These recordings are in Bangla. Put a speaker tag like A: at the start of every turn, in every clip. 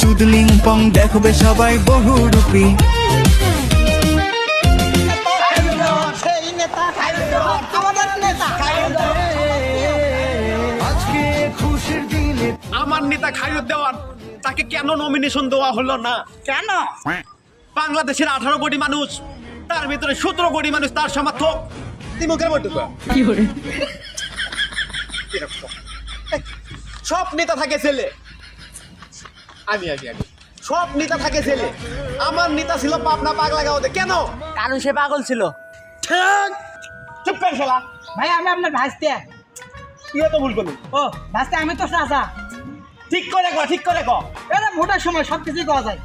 A: চুদলিং পং দেখবে সবাই খুশির দিনে
B: আমার নেতা খাইরুদ দেওয়ান তাকে কেন নমিনেশন দেওয়া হলো না?
C: কেন?
B: বাংলাদেশের আঠারো কোটি মানুষ তার ভিতরে সতেরো কোটি মানুষ তার সমর্থক তিমুখের বটুকা সব নেতা থাকে ছেলে। আমি আগে আগে সব নেতা থাকে ছেলে। আমার নেতা ছিল পাবনা পাগলা গাঁওতে। কেন?
C: কারণ সে পাগল ছিল।
B: ঠিক। চুপ করে শালা।
C: ভাই আমি আপনার ভাসতে
B: কি তো ভুল করলি?
C: ও ভাসতে আমি তো চাচা।
B: ঠিক করে কর ঠিক করে কর
C: এটা ভোটের সময় সব কিছুই করা যায়।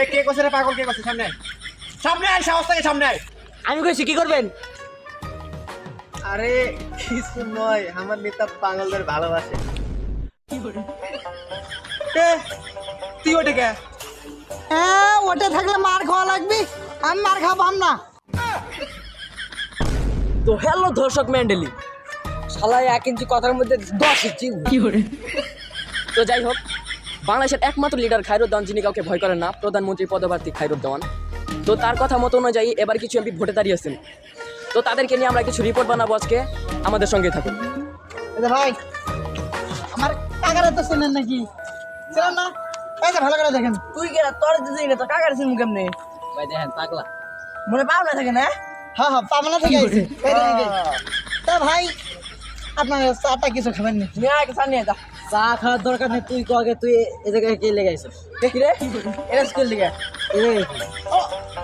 B: এই কে কছে রে পাগল কে কছে সামনে আয়। সামনে আয় সাহস থেকে সামনে আয়।
C: আমি কইছি কি করবেন?
B: আরে কিছু নয় আমার নেতা পাগলদের ভালোবাসে। তুই ওটা কে?
C: হ্যাঁ ওটা থাকলে মার খাওয়া লাগবে। আমি মার খাবাম না।
D: তো হ্যালো দর্শক মন্ডলী শালায় এক ইঞ্চি কথার মধ্যে দশ ইঞ্চি। তো যাই হোক বাংলাদেশের একমাত্র লিডার খায়রুদ্দান যিনি কাউকে ভয় করেন না প্রধানমন্ত্রী পদপ্রার্থী খায়রুদ্দান তো তার কথা মতো অনুযায়ী এবার কিছু এমপি ভোটে দাঁড়িয়েছেন তো তাদেরকে নিয়ে আমরা কিছু রিপোর্ট বানাবো আজকে। আমাদের সঙ্গে থাকুন।
C: ভাই আমার কাকারা তো চেনেন নাকি? চেনেন না? ভালো করে দেখেন।
D: তুই কে তোর দিদি না তো কাকার সিম কেমনে? ভাই দেখেন পাগলা। মনে পাও থাকে না?
C: হ্যাঁ হ্যাঁ পাবনা থেকে আইছে। তা ভাই আপনার চাটা কিছু খাবেন না
D: নিয়ে আয় সামনে যা। চা খাওয়ার দরকার নেই তুই কগে তুই এ জায়গায় কে লেগে আইছিস? কি রে? এটা স্কুল দিকে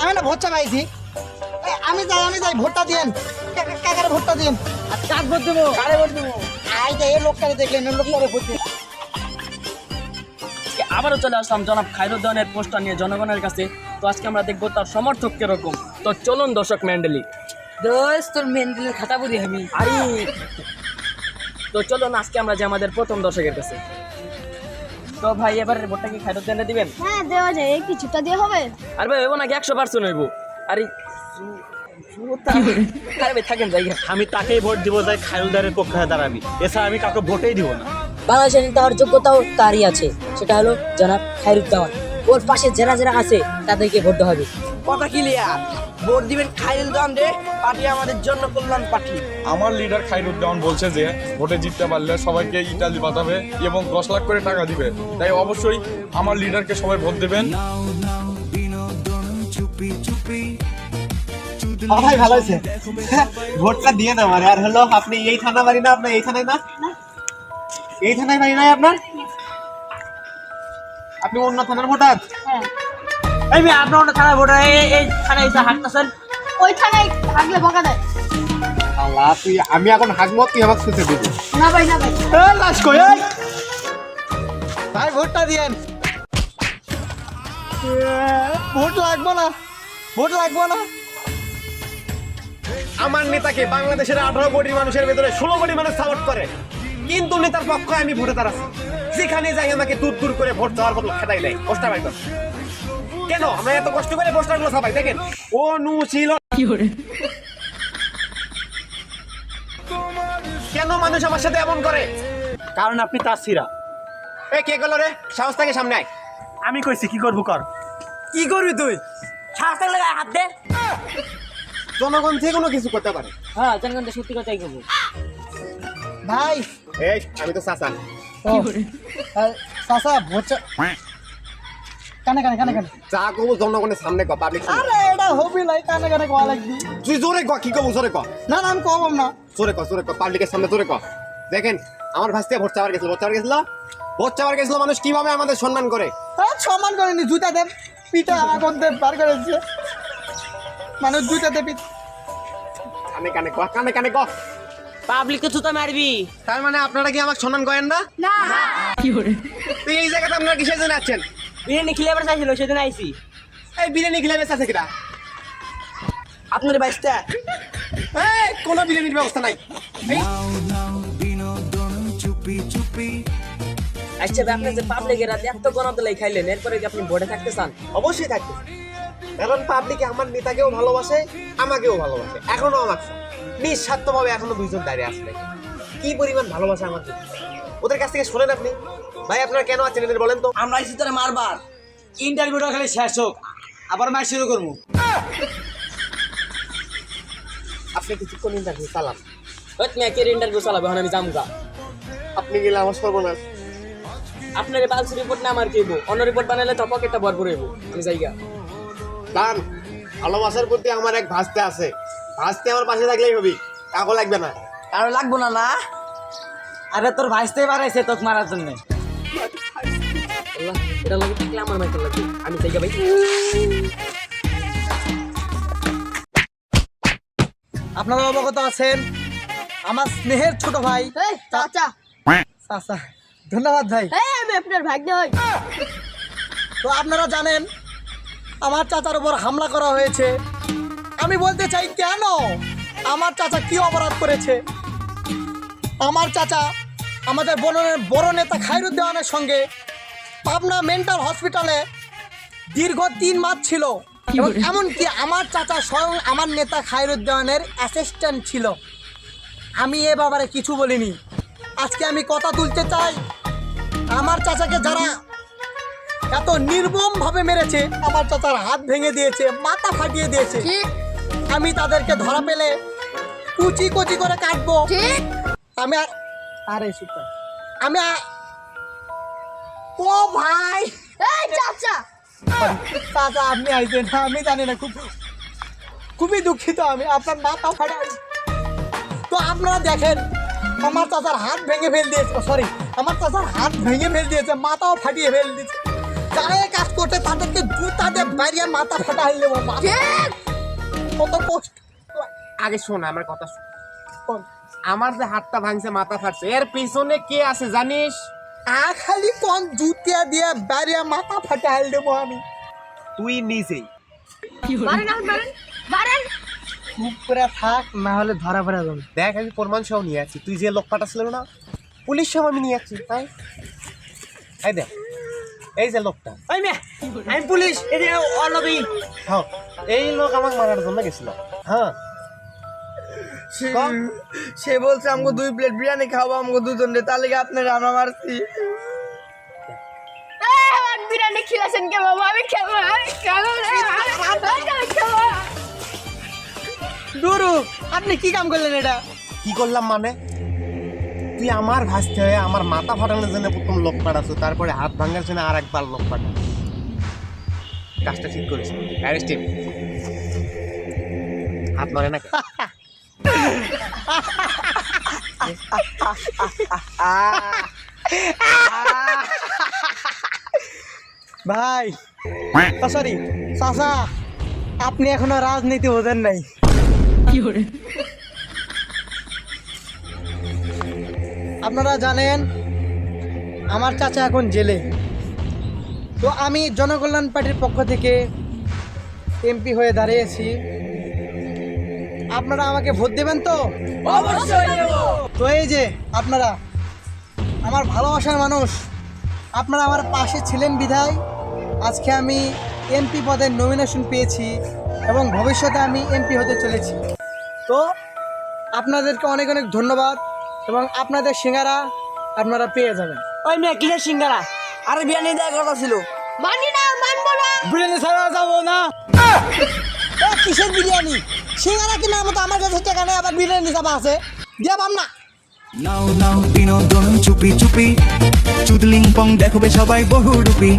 C: আমি না ভোট চাপাইছি। এ, আমি যাই আমি যাই ভোটটা দিয়েন। কাকা- কাকার ভোটটা দিয়েন?
D: কাক ভোট দেবো? কারে ভোট দেবো?
C: আই যে এই লোকটারে দেখলেন এই লোকটারে ভোট দিন
D: আবারও চলে আসলাম জনাব খায়রুদ্দানের পোস্টার নিয়ে জনগণের কাছে। তো আজকে আমরা দেখব তার সমর্থক কীরকম। তো চলুন দর্শক ম্যান্ডেলি
E: দোস্ত তোর মেন্টালের খাতা বুঝি আমি।
D: আরে! তো চলুন আজকে আমরা যে আমাদের প্রথম দর্শকের কাছে। তো ভাই এবারে ভোটটা কি খায়রুদ্দানে দিবেন?
F: হ্যাঁ দেওয়া যায় এই কিছুটা দিয়ে হবে।
D: আর ভাই হইব নাকি? একশো পার্সেন্ট হইব। আরে
B: আমি তাকেই ভোট দিব যাই খায়ুলদারের পক্ষে দাঁড়াবি। এছাড়া আমি কাউকে ভোটেই দিব না।
E: বাংলাদেশের নেতা যোগ্যতাও তারই আছে। সেটা হলো জনাব খায়রুদ্দামান ওর পাশে যারা যারা আছে তাদেরকে ভোট দেওয়া হবে।
D: কথা ক্লিয়ার ভোট দিবেন খায়রুদ্দান রে পার্টি আমাদের জন্য কল্যাণ পার্টি।
G: আমার লিডার খাইরুদ্দামান বলছে যে ভোটে জিততে পারলে সবাইকে ইটালি বাতাবে এবং দশ লাখ করে টাকা দিবে। তাই অবশ্যই আমার লিডারকে সবাই ভোট দেবেন।
B: ভাই ভালো আছে ভোটটা দিয়ে দাও মানে। আর হলো আপনি এই থানা বাড়ি না আপনার এই থানায় না? এই থানায় বাড়ি নাই আপনার? আপনি অন্য থানার ভোটার?
C: এই মেয়ে আপনার ওটা থানায় ভোট এই এই থানায় এসে হাঁটতেছেন
F: ওই থানায় থাকলে বকা দেয়।
B: আল্লাহ তুই আমি এখন হাজমত তুই আমাকে শুনতে দিবি।
F: না ভাই না ভাই।
B: এই লাশ কই
C: ভাই ভোটটা দিয়েন। ভোট লাগবো না ভোট লাগবো না।
B: আমার নেতাকে বাংলাদেশের আঠারো কোটি মানুষের ভেতরে ষোলো কোটি মানুষ সাপোর্ট করে। কিন্তু নেতার পক্ষে আমি ভোটে দাঁড়াচ্ছি। যেখানে যাই আমাকে দূর দূর করে ভোট দেওয়ার বদল খেদাই দেয়। পোস্টার বাই কেন? আমরা এত কষ্ট করে পোস্টারগুলো সবাই দেখেন। ও নু ছিল কেন মানুষ আমার সাথে এমন করে?
H: কারণ আপনি তার সিরা
B: এ কে গেল রে? সাহস থেকে সামনে আয়।
H: আমি কইছি কি করব কর?
B: কি করবি তুই?
D: শ্বাস থাকলে হাত দে।
B: জনগণ যে কোনো কিছু করতে পারে।
D: হ্যাঁ জনগণ তো সত্যি কথাই করব
C: ভাই
B: এই আমি তো চাচা।
C: ও, আহ, চাচা ভোট চা- কানে কানে কানে কানে।
B: যা কবু জনগণের সামনে ক পাবলিক
C: আরে এটা হবি নাই কানে কানে কোয়া লাগবি।
B: তুই জোরে ক কি কবু জোরে ক?
C: না না আমি কম না।
B: জোরে ক জোরে ক পাবলিকের সামনে জোরে ক। দেখেন আমার ভাসতে ভোট চাওয়ার গেছিল ভোট চাওয়ার গেছিল? ভোট চাওয়ার গেছিল মানুষ কীভাবে আমাদের সম্মান করে?
C: সম্মান করেনি জুতা দেব পিঠা করতে বার করেছে। মানুষ জুতা দেবি
B: কানে কানে ক কানে কানে ক।
D: পাবলিককে জুতা মারবি।
B: তার মানে আপনারা কি আমাকে সম্মান করেন না?
F: না।
B: তুই এই জায়গাতে আপনারা কিসের জন্য আছেন
D: বিরিয়ানি খেলে এবার চাইছিল সেদিন আইসি
B: এই বিরিয়ানি খেলে বেঁচে আছে কিনা
D: আপনার বাইশটা
B: এই কোনো বিরিয়ানির ব্যবস্থা নাই। এই,
A: নাও নাও বিনোদন চুপি চুপি।
D: আচ্ছা ভাই, আপনি যে পাবলিকের রাতে এত গণতলাই খাইলেন এরপরে কি আপনি ভোটে থাকতে চান?
B: অবশ্যই থাকবে। কারণ পাবলিকে আমার নেতাকেও ভালোবাসে আমাকেও ভালোবাসে এখনও আমাকে নিঃস্বার্থভাবে এখনও দুইজন দাঁড়িয়ে আসবে কি পরিমাণ ভালোবাসা আমার ওদের কাছ থেকে শোনেন আপনি। ভাই আপনারা কেন আছেন এদের বলেন তো?
C: আমরা এসে তোরা মারবার। ইন্টারভিউটা খালি শেষ হোক। আবার ম্যাচ শুরু করব।
B: আপনি কিছুক্ষণ ইন্টারভিউ চালান।
D: ওই তুমি একের ইন্টারভিউ চালাবে? এখন আমি জামগা
B: আপনি গেলে আমার সর্বনাশ।
D: আপনার বালসি রিপোর্ট না আমার কেবো। অন্য রিপোর্ট বানালে তো পকেটটা ভরপুর হইব। আমি যাইগা।
B: দান ভালোবাসার প্রতি আমার এক ভাসতে আছে। ভাসতে আমার পাশে থাকলেই হবি। কাকো লাগবে না।
C: কারও লাগবো না না। আরে তোর ভাইসতে পারাইছে তোকে মারার জন্য।
D: এটা লাগে থাকলে আমার মাইকে লাগবে। আমি যাইগা ভাই।
C: আপনারা অবগত আছেন আমার স্নেহের ছোট ভাই
F: চাচা।
C: চাচা। ধন্যবাদ ভাই।
F: এই আমি আপনার ভাগ্নে হই।
C: তো আপনারা জানেন আমার চাচার উপর হামলা করা হয়েছে। আমি বলতে চাই কেন আমার চাচা কি অপরাধ করেছে? আমার চাচা আমাদের বড় বড় নেতা খায়রুদ্দিনের সঙ্গে পাবনা মেন্টাল হসপিটালে দীর্ঘ তিন মাস ছিল। এবং এমনকি আমার চাচা স্বয়ং আমার নেতা খায়রুদ্দিনের অ্যাসিস্ট্যান্ট ছিল। আমি এ ব্যাপারে কিছু বলিনি। আজকে আমি কথা তুলতে চাই আমার চাচাকে যারা এত নির্মম ভাবে মেরেছে আমার চাচার হাত ভেঙে দিয়েছে মাথা ফাটিয়ে দিয়েছে। আমি তাদেরকে ধরা পেলে কুচি কুচি করে কাটবো। আমি আর সুপার আমি ও ভাই!
F: এই চাচা!
C: চাচা আপনি আইছেন। আমি জানি না খুব খুবই দুঃখিত আমি। আপনার মাথা ফাটা তো আপনারা দেখেন আমার চাচার হাত ভেঙে ফেল দিয়েছে। সরি আমার চাচার হাত ভেঙে ফেল দিয়েছে মাথাও ফাটিয়ে ফেল দিয়েছে। যারা এই কাজ করতে তাদেরকে জুতা দিয়ে বাইরে মাথা ফাটা দেবো কত কষ্ট।
B: আগে শোন আমার কথা শোন। আমার যে হাতটা ভাঙছে মাথা ফাটছে এর পিছনে কে আছে জানিস?
C: আ খালি কোন জুতিয়া দিয়ে বাইরে মাথা ফাটা হেল দেবো আমি।
B: তুই নিজেই।
C: চুপ করে থাক না হলে ধরা পড়ে যাবে।
B: দেখ আমি প্রমাণ সহ নিয়ে আছি। তুই যে লোক পাঠাচ্ছিল না পুলিশ সহ আমি নিয়ে আছি তাই? এই দেখ এই যে লোকটা।
C: ওই মেয়ে আমি পুলিশ এই যে অনবী
B: হ্যাঁ এই লোক আমাকে মারার জন্য গেছিল। হ্যাঁ।
C: সে বলছে আমাকে দুই প্লেট বিরিয়ানি খাব আমাকে দুজন রে তার লেগে আপনার আমরা মারছি।
F: বিরিয়ানি খিলাছেন কে বাবা? আমি খেলব আমি খেলব
C: দুরু আপনি কি কাম করলেন এটা?
B: কি করলাম মানে? তুই আমার ভাসতে হয়ে আমার মাথা ফাটানোর জন্য প্রথম লোক পাঠাচ্ছ তারপরে হাত ভাঙার জন্য আর একবার লোক পাঠা কাজটা ঠিক করিস অ্যারেস্টিভ হাত মারে না
C: ভাই সরি চাচা আপনি এখনও রাজনীতি বোঝেন নাই। আপনারা জানেন আমার চাচা এখন জেলে। তো আমি জনকল্যাণ পার্টির পক্ষ থেকে এমপি হয়ে দাঁড়িয়েছি। আপনারা আমাকে ভোট দেবেন তো? তো এই যে আপনারা আমার ভালোবাসার মানুষ আপনারা আমার পাশে ছিলেন বিধায়। আজকে আমি এমপি পদের নমিনেশন পেয়েছি এবং ভবিষ্যতে আমি এমপি হতে চলেছি। তো আপনাদেরকে অনেক অনেক ধন্যবাদ। এবং আপনাদের সিঙ্গারা আপনারা পেয়ে যাবেন। ওই মেয়ে কিসের সিঙ্গারা? আরে বিরিয়ানি দেওয়ার কথা ছিল।
F: মানি না মানবো না।
C: বিরিয়ানি ছাড়া যাব না। কিসের বিরিয়ানি? সিঙ্গারা কেনার মতো আমার কাছে টাকা নেই আবার বিরিয়ানি চাপা আছে। দিয়ে পাম না।
A: নাও নাও বিনোদন চুপি চুপি। চুদলিং পং দেখবে সবাই বহুরূপী।